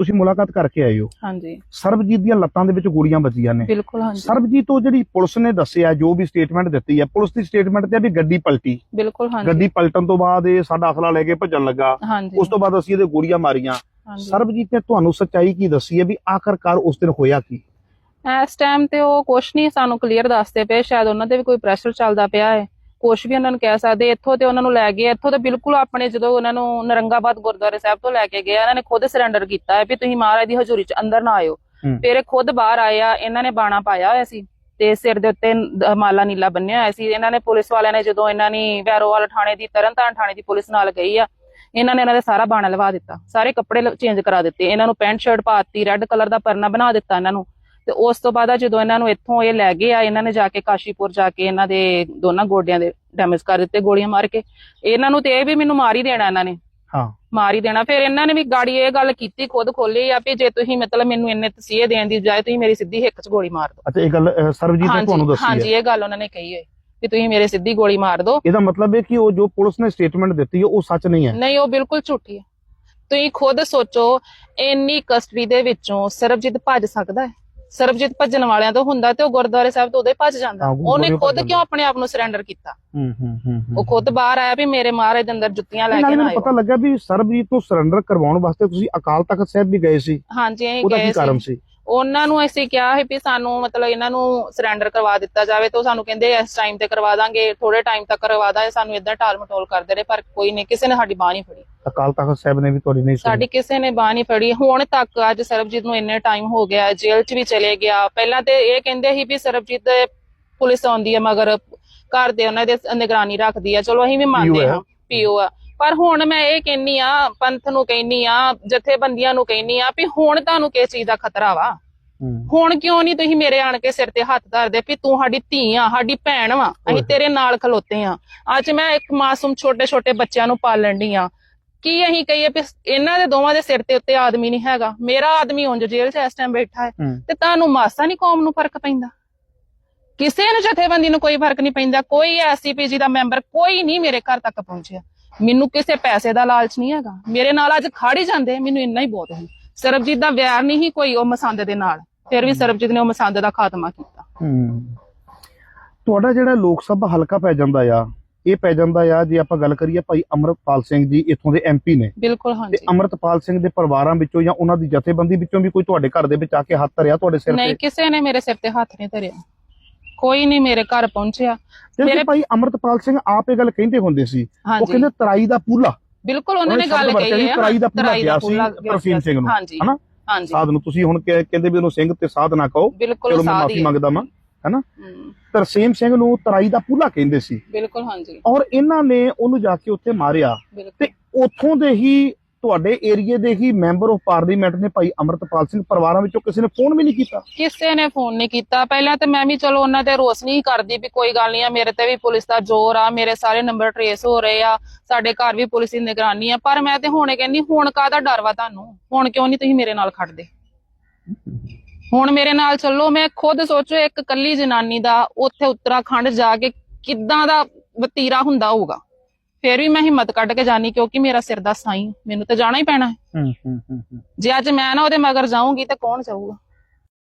ਤੁਸੀਂ ਮੁਲਾਕਾਤ ਕਰਕੇ ਆਏ ਹੋ। ਹਾਂਜੀ। ਸਰਬਜੀਤ ਦੀਆਂ ਲੱਤਾਂ ਦੇ ਵਿੱਚ ਗੋਲੀਆਂ ਵੱਜੀਆਂ ਨੇ। ਬਿਲਕੁਲ ਹਾਂਜੀ। ਸਰਬਜੀਤ ਤੋਂ ਜਿਹੜੀ ਪੁਲਿਸ ਨੇ ਦੱਸਿਆ ਜੋ ਵੀ ਸਟੇਟਮੈਂਟ ਦਿੱਤੀ ਹੈ ਪੁਲਿਸ ਦੀ ਸਟੇਟਮੈਂਟ ਤੇ ਆ ਵੀ ਗੱਡੀ ਪਲਟੀ। ਬਿਲਕੁਲ ਹਾਂਜੀ। ਗੱਡੀ ਪਲਟਣ ਤੋਂ ਬਾਅਦ ਇਹ ਸਾਡਾ ਅਸਲਾ ਲੈ ਕੇ ਭੱਜਣ ਲੱਗਾ। ਉਸ ਤੋਂ ਬਾਅਦ ਅਸੀਂ ਇਹਦੇ ਗੋਲੀਆਂ ਮਾਰੀਆਂ। ਸਰਬਜੀਤ ਨੇ ਤੁਹਾਨੂੰ ਸੱਚਾਈ ਕੀ ਦੱਸੀ ਹੈ ਵੀ ਆਖਰਕਾਰ ਉਸ ਦਿਨ ਹੋਇਆ ਕੀ? ਇਸ ਟਾਈਮ ਤੇ ਉਹ ਕੁਛ ਨਹੀਂ ਸਾਨੂੰ ਕਲੀਅਰ ਦੱਸਦੇ ਪਏ ਸ਼ਾਇਦ ਉਹਨਾਂ ਦੇ ਵੀ ਕੋਈ ਪ੍ਰੈਸ਼ਰ ਚੱਲਦਾ ਪਿਆ ਹੈ। ਕੁਛ ਵੀ ਉਹਨਾਂ ਨੂੰ ਕਹਿ ਸਕਦੇ ਇੱਥੋਂ ਤੇ ਉਹਨਾਂ ਨੂੰ ਲੈ ਗਏ ਇੱਥੋਂ ਤੇ ਬਿਲਕੁਲ ਆਪਣੇ ਜਦੋਂ ਉਹਨਾਂ ਨੂੰ ਨਰੰਗਾਬਾਦ ਗੁਰਦੁਆਰੇ ਸਾਹਿਬ ਤੋਂ ਲੈ ਕੇ ਗਏ ਇਹਨਾਂ ਨੇ ਖੁਦ ਸਰੈਂਡਰ ਕੀਤਾ ਹੈ ਵੀ ਤੁਸੀਂ ਮਹਾਰਾਜ ਦੀ ਹਜ਼ੂਰੀ ਚ ਅੰਦਰ ਨਾ ਆਇਓ। ਫਿਰ ਇਹ ਖੁਦ ਬਾਹਰ ਆਏ ਆ ਇਹਨਾਂ ਨੇ ਬਾਣਾ ਪਾਇਆ ਹੋਇਆ ਸੀ ਤੇ ਸਿਰ ਦੇ ਉੱਤੇ ਮਾਲਾ ਨੀਲਾ ਬੰਨਿਆ ਹੋਇਆ ਸੀ। ਇਹਨਾਂ ਨੇ ਪੁਲਿਸ ਵਾਲਿਆਂ ਨੇ ਜਦੋਂ ਇਹਨਾਂ ਨੇ ਵੈਰੋਵਾਲ ਥਾਣੇ ਦੀ ਤਰਨਤਾਰਨ ਥਾਣੇ ਦੀ ਪੁਲਿਸ ਨਾਲ ਗਈ ਆ ਇਹਨਾਂ ਨੇ ਇਹਨਾਂ ਦੇ ਸਾਰਾ ਬਾਣਾ ਲਵਾ ਦਿੱਤਾ ਸਾਰੇ ਕੱਪੜੇ ਚੇਂਜ ਕਰਾ ਦਿੱਤੇ ਇਹਨਾਂ ਨੂੰ ਪੈਂਟ ਸ਼ਰਟ ਪਾਤੀ ਰੈੱਡ ਕਲਰ ਦਾ ਪਰਨਾ ਬਣਾ ਦਿੱਤਾ ਇਹਨਾਂ ਨੂੰ। ਤੇ ਉਸ ਤੋਂ ਬਾਅਦ ਜਦੋਂ ਇਹਨਾਂ ਨੂੰ ਇੱਥੋਂ ਇਹ ਲੈ ਗਏ ਆ ਇਹਨਾਂ ਨੇ ਜਾ ਕੇ ਕਾਸ਼ੀਪੁਰ ਜਾ ਕੇ ਇਹਨਾਂ ਦੇ ਦੋਨਾਂ ਗੋਡਿਆਂ ਦੇ ਡੈਮੇਜ ਕਰ ਦਿੱਤੇ ਗੋਲੀਆਂ ਮਾਰ ਕੇ। ਇਹਨਾਂ ਨੂੰ ਤੇ ਇਹ ਵੀ ਮੈਨੂੰ ਮਾਰ ਹੀ ਦੇਣਾ ਇਹਨਾਂ ਨੇ। ਹਾਂ। ਮਾਰ ਹੀ ਦੇਣਾ। ਫਿਰ ਇਹਨਾਂ ਨੇ ਵੀ ਗਾੜੀ ਇਹ ਗੱਲ ਕੀਤੀ ਖੁਦ ਖੋਲੀ ਆ ਵੀ ਜੇ ਤੁਸੀਂ ਮਤਲਬ ਮੈਨੂੰ ਇੰਨੇ ਤਸੀਹੇ ਦੇਣ ਦੀ ਬਜਾਏ ਤੁਸੀਂ ਮੇਰੀ ਸਿੱਧੀ ਹਿੱਕ 'ਚ ਗੋਲੀ ਮਾਰ ਦਿਓ। ਅੱਛਾ ਇਹ ਗੱਲ ਅਹ, ਸਰਬਜੀਤ ਨੇ ਤੁਹਾਨੂੰ ਦੱਸੀ ਹਾਂਜੀ ਹੈ ਇਹ ਗੱਲ ਉਹਨਾਂ ਨੇ ਕਹੀ ਹੈ ਵੀ ਤੁਸੀਂ ਮੇਰੇ ਸਿੱਧੀ ਗੋਲੀ ਮਾਰ ਦਿਓ। ਇਹਦਾ ਮਤਲਬ ਹੈ ਕਿ ਉਹ ਜੋ ਪੁਲਿਸ ਨੇ ਸਟੇਟਮੈਂਟ ਦਿੱਤੀ ਹੈ ਉਹ ਸੱਚ ਨਹੀਂ ਹੈ? ਨਹੀਂ ਉਹ ਬਿਲਕੁਲ ਝੂਠੀ ਹੈ। ਤੁਸੀਂ ਖੁਦ ਸੋਚੋ ਇੰਨੀ ਕਸਟਡੀ ਦੇ ਵਿੱਚੋਂ ਸਰਬਜੀਤ ਭੱਜ ਸਕਦਾ ਹੈ? ਸਰਬਜੀਤ ਭੱਜਣ ਵਾਲਿਆਂ ਤੋਂ ਹੁੰਦਾ ਤੇ ਉਹ ਗੁਰਦੁਆਰੇ ਸਾਹਿਬ ਤੋਂ ਉਹਦੇ ਭੱਜ ਜਾਂਦਾ। ਉਹਨੇ ਖੁਦ। ਕਿਉਂ ਆਪਣੇ ਆਪ ਨੂੰ ਸਰੈਂਡਰ ਕੀਤਾ? ਹੂੰ ਹੂੰ ਹੂੰ ਉਹ ਖੁਦ ਬਾਹਰ ਆਇਆ ਵੀ ਮੇਰੇ ਮਹਾਰਾਜ ਦੇ ਅੰਦਰ ਜੁੱਤੀਆਂ ਲੈ ਕੇ ਨਾ ਆਇਓ। ਪਤਾ ਲੱਗਾ ਵੀ ਸਰਬਜੀਤ ਨੂੰ ਸਰੈਂਡਰ ਕਰਵਾਉਣ ਵਾਸਤੇ ਤੁਸੀਂ ਅਕਾਲ ਤਖਤ ਸਾਹਿਬ ਵੀ ਗਏ ਸੀ। ਹਾਂਜੀ ਅਸੀਂ ਉਹਦਾ ਗਏ ਕੀ ਕਾਰਨ ਸੀ ਸੀ? ਉਹਨਾਂ ਨੂੰ ਅਸੀਂ ਕਿਹਾ ਹੈ ਵੀ ਸਾਨੂੰ ਮਤਲਬ ਇਹਨਾਂ ਨੂੰ ਸਰੈਂਡਰ ਕਰਵਾ ਦਿੱਤਾ ਜਾਵੇ ਤਾਂ ਸਾਨੂੰ ਕਹਿੰਦੇ ਇਸ ਟਾਈਮ ਤੇ ਕਰਵਾ ਦਾਂਗੇ ਥੋੜੇ ਟਾਈਮ ਤੱਕ ਕਰਵਾ ਦਾਂਗੇ ਸਾਨੂੰ ਇਦਾਂ ਟਾਲ ਮਟੋਲ ਕਰਦੇ ਰਹੇ ਪਰ ਕੋਈ ਨਹੀਂ ਕਿਸੇ ਨੇ ਸਾਡੀ ਬਾਹ ਨਹੀਂ ਫੜੀ। ਅਕਾਲ ਤਖਤ ਸਾਹਿਬ ਨੇ ਵੀ ਤੁਹਾਡੀ ਨਹੀਂ ਸੁਣੀ। ਸਾਡੀ ਕਿਸੇ ਨੇ ਬਾਹ ਨਹੀਂ ਫੜੀ। ਹੁਣ ਤੱਕ ਅੱਜ ਸਰਬਜੀਤ ਨੂੰ ਇੰਨੇ ਟਾਈਮ ਹੋ ਗਿਆ ਜੇਲ੍ਹ 'ਚ ਵੀ ਚਲੇ ਗਿਆ। ਪਹਿਲਾਂ ਤੇ ਇਹ ਕਹਿੰਦੇ ਸੀ ਵੀ ਸਰਬਜੀਤ ਦੇ ਪੁਲਿਸ ਆਉਂਦੀ ਹੈ ਮਗਰ ਘਰ ਦੇ ਉਹਨਾਂ ਦੇ ਨਿਗਰਾਨੀ ਰੱਖਦੀ ਆ ਚਲੋ ਅਸੀਂ ਵੀ ਮੰਨਦੇ ਹੈ। ਹਾਂ ਪੀਓ ਆ। ਪਰ ਹੁਣ ਮੈਂ ਇਹ ਕਹਿੰਨੀ ਆ ਪੰਥ ਨੂੰ ਕਹਿੰਨੀ ਆ ਜਥੇਬੰਦੀਆਂ ਨੂੰ ਕਹਿੰਨੀ ਆ ਵੀ ਹੁਣ ਤੁਹਾਨੂੰ ਕਿਸ ਚੀਜ਼ ਦਾ ਖਤਰਾ ਵਾ। ਹੁਣ ਕਿਉਂ ਨਹੀਂ ਤੁਸੀਂ ਮੇਰੇ ਆਣ ਕੇ ਸਿਰ ਤੇ ਹੱਥ ਧਰਦੇ ਵੀ ਤੂੰ ਸਾਡੀ ਧੀ ਆ ਸਾਡੀ ਭੈਣ ਵਾ ਅਸੀਂ। ਤੇਰੇ ਨਾਲ ਖਲੋਤੇ ਆ। ਅੱਜ ਮੈਂ ਇੱਕ ਮਾਸੂਮ ਛੋਟੇ ਛੋਟੇ ਬੱਚਿਆਂ ਨੂੰ ਪਾਲਣ ਦੀ ਆ। ਕੀ ਅਸੀਂ ਕਹੀਏ ਵੀ ਇਹਨਾਂ ਦੇ ਦੋਵਾਂ ਦੇ ਸਿਰ ਤੇ ਉੱਤੇ ਆਦਮੀ ਨਹੀਂ ਹੈਗਾ? ਮੇਰਾ ਆਦਮੀ ਉਂਝ ਜੇਲ੍ਹ 'ਚ ਇਸ ਟਾਈਮ ਬੈਠਾ ਹੈ। ਹੂੰ। ਤੇ ਤੁਹਾਨੂੰ ਮਾਸਾ ਨਹੀਂ ਕੌਮ ਨੂੰ ਫ਼ਰਕ ਪੈਂਦਾ? ਕਿਸੇ ਨੂੰ ਜਥੇਬੰਦੀ ਨੂੰ ਕੋਈ ਫ਼ਰਕ ਨਹੀਂ ਪੈਂਦਾ। ਕੋਈ ਐਸਸੀਪੀਜੀ ਦਾ ਮੈਂਬਰ ਕੋਈ ਨਹੀਂ ਮੇਰੇ ਘਰ ਤੱਕ ਪਹੁੰਚਿਆ। ਮੈਨੂੰ ਕਿਸੇ ਪੈਸੇ ਦਾ ਲਾਲਚ ਨਹੀਂ ਹੈਗਾ। ਮੇਰੇ ਨਾਲ ਅੱਜ ਖੜ ਜਾਂਦੇ ਮੈਨੂੰ ਇੰਨਾ ਹੀ ਬਹੁਤ ਹੈ ਸਰਬਜੀਤ ਦਾ ਵਿਆਰ ਨਹੀਂ ਹੀ ਕੋਈ ਉਹ ਮਸੰਦ ਦੇ ਨਾਲ। ਫਿਰ ਵੀ ਸਰਬਜੀਤ ਨੇ ਉਹ ਮਸੰਦ ਦਾ ਖਾਤਮਾ ਕੀਤਾ। ਤੁਹਾਡਾ ਜਿਹੜਾ ਲੋਕ ਸਭਾ ਹਲਕਾ ਪੈ ਜਾਂਦਾ ਆ ਇਹ ਪੈ ਜਾਂਦਾ ਆ ਜੇ ਆਪਾਂ ਗੱਲ ਕਰੀਏ ਭਾਈ ਅਮਰਤਪਾਲ ਸਿੰਘ ਜੀ ਇੱਥੋਂ ਦੇ ਐਮਪੀ ਨੇ। ਬਿਲਕੁਲ ਤੇ ਹਾਂਜੀ ਅਮਰਤਪਾਲ ਸਿੰਘ ਦੇ ਪਰਿਵਾਰਾਂ ਵਿੱਚੋਂ ਜਾਂ ਉਹਨਾਂ ਦੀ ਜਥੇਬੰਦੀ ਵਿੱਚੋਂ ਵੀ ਕੋਈ ਤੁਹਾਡੇ ਘਰ ਦੇ ਵਿੱਚ ਆ ਕੇ ਹੱਥ ਧਰਿਆ ਤੁਹਾਡੇ ਸਿਰ ਨਹੀਂ ਤੇ ਕਿਸੇ ਨੇ ਮੇਰੇ ਸਿਰ ਤੇ ਹੱਥ ਨਹੀਂ ਧਰਿਆ। ਕੋਈ ਨਹੀਂ ਮੇਰੇ ਘਰ ਪਹੁੰਚਿਆ। ਮੇਰੇ- ਭਾਈ ਅਮਰਤਪਾਲ ਸਿੰਘ ਆਪ ਇਹ ਗੱਲ ਕਹਿੰਦੇ ਹੁੰਦੇ ਸੀ। ਉਹ ਕਹਿੰਦੇ ਤਰਾਈ ਦਾ ਪੂਲਾ। ਬਿਲਕੁਲ ਉਹਨਾਂ ਨੇ ਗੱਲ ਕਹੀ ਹੈ ਤਰਾਈ ਦਾ ਪੂਲਾ ਗਿਆ ਸੀ ਪੂਲਾ ਤਰਸੀਮ ਸਿੰਘ ਨੂੰ ਹਨਾ? ਹਾਂਜੀ। ਸਾਧ ਨੂੰ ਤੁਸੀਂ ਹੁਣ ਕਹਿ- ਕਹਿੰਦੇ ਵੀ ਉਹਨੂੰ ਸਿੰਘ ਤੇ ਸਾਧ ਨਾ ਕਹੋ। ਬਿਲਕੁਲ ਚਲੋ ਮੈਂ ਮਾਫੀ ਮੰਗਦਾ ਵਾਂ ਹਮ, ਤਰਸੀਮ ਸਿੰਘ ਨੂੰ ਤਰਾਈ ਦਾ ਪੂਲਾ ਕਹਿੰਦੇ ਸੀ। ਬਿਲਕੁਲ ਹਾਂਜੀ। ਔਰ ਇਹਨਾਂ ਨੇ ਉਹਨੂੰ ਜਾ ਕੇ ਉੱਥੇ ਮਾਰਿਆ। ਤੇ ਉੱਥੋਂ ਦੇ ਹੀ ਤੁਹਾਡੇ ਏਰੀਏ ਦੇ ਹੀ ਮੈਂਬਰ ਆਫ ਪਾਰਲੀਮੈਂਟ ਨੇ ਭਾਈ ਅਮਰਤਪਾਲ ਸਿੰਘ, ਪਰਿਵਾਰਾਂ ਵਿੱਚੋਂ ਕਿਸੇ ਨੇ ਫੋਨ ਵੀ ਨਹੀਂ ਕੀਤਾ? ਕਿਸੇ ਨੇ ਫੋਨ ਨਹੀਂ ਕੀਤਾ। ਪਹਿਲਾਂ ਤੇ ਮੈਂ ਵੀ ਚਲੋ ਉਹਨਾਂ ਤੇ ਰੋਸ ਨਹੀਂ ਕਰਦੀ ਵੀ ਕੋਈ ਗੱਲ ਨਹੀਂ ਆ, ਮੇਰੇ ਤੇ ਵੀ ਪੁਲਿਸ ਦਾ ਜ਼ੋਰ ਆ, ਮੇਰੇ ਸਾਰੇ ਨੰਬਰ ਟਰੇਸ ਹੋ ਰਹੇ ਆ, ਸਾਡੇ ਘਰ ਵੀ ਪੁਲਿਸ ਦੀ ਨਿਗਰਾਨੀ ਆ, ਪਰ ਮੈਂ ਤੇ ਹੁਣੇ ਕਹਿੰਦੀ, ਹੁਣ ਕਾਹਦਾ ਡਰ ਵਾ ਤੁਹਾਨੂੰ? ਹੁਣ ਕਿਉਂ ਨਹੀਂ ਤੁਸੀਂ ਮੇਰੇ ਨਾਲ ਖੜਦੇ? ਹੁਣ ਮੇਰੇ ਨਾਲ ਚੱਲੋ, ਮੈਂ ਖੁਦ ਸੋਚੋ, ਇੱਕ ਕੱਲੀ ਜਨਾਨੀ ਦਾ ਉੱਥੇ ਉੱਤਰਾਖੰਡ ਜਾ ਕੇ ਕਿੱਦਾਂ ਦਾ ਵਤੀਰਾ ਹੁੰਦਾ ਹੋਊਗਾ? ਫਿਰ ਵੀ ਮੈਂ ਹਿੰਮਤ ਕੱਢ ਕੇ ਜਾਣੀ ਕਿਉਂਕਿ ਮੇਰਾ ਸਿਰ ਦਾ ਸਾਈਂ ਮੈਨੂੰ ਤਾਂ ਜਾਣਾ ਹੀ ਪੈਣਾ ਹੈ ਹੂੰ ਹੂੰ ਹੂੰ। ਜੇ ਅੱਜ ਮੈਂ ਨਾ ਉਹਦੇ ਮਗਰ ਜਾਊਂਗੀ ਤਾਂ ਕੌਣ ਜਾਊਗਾ?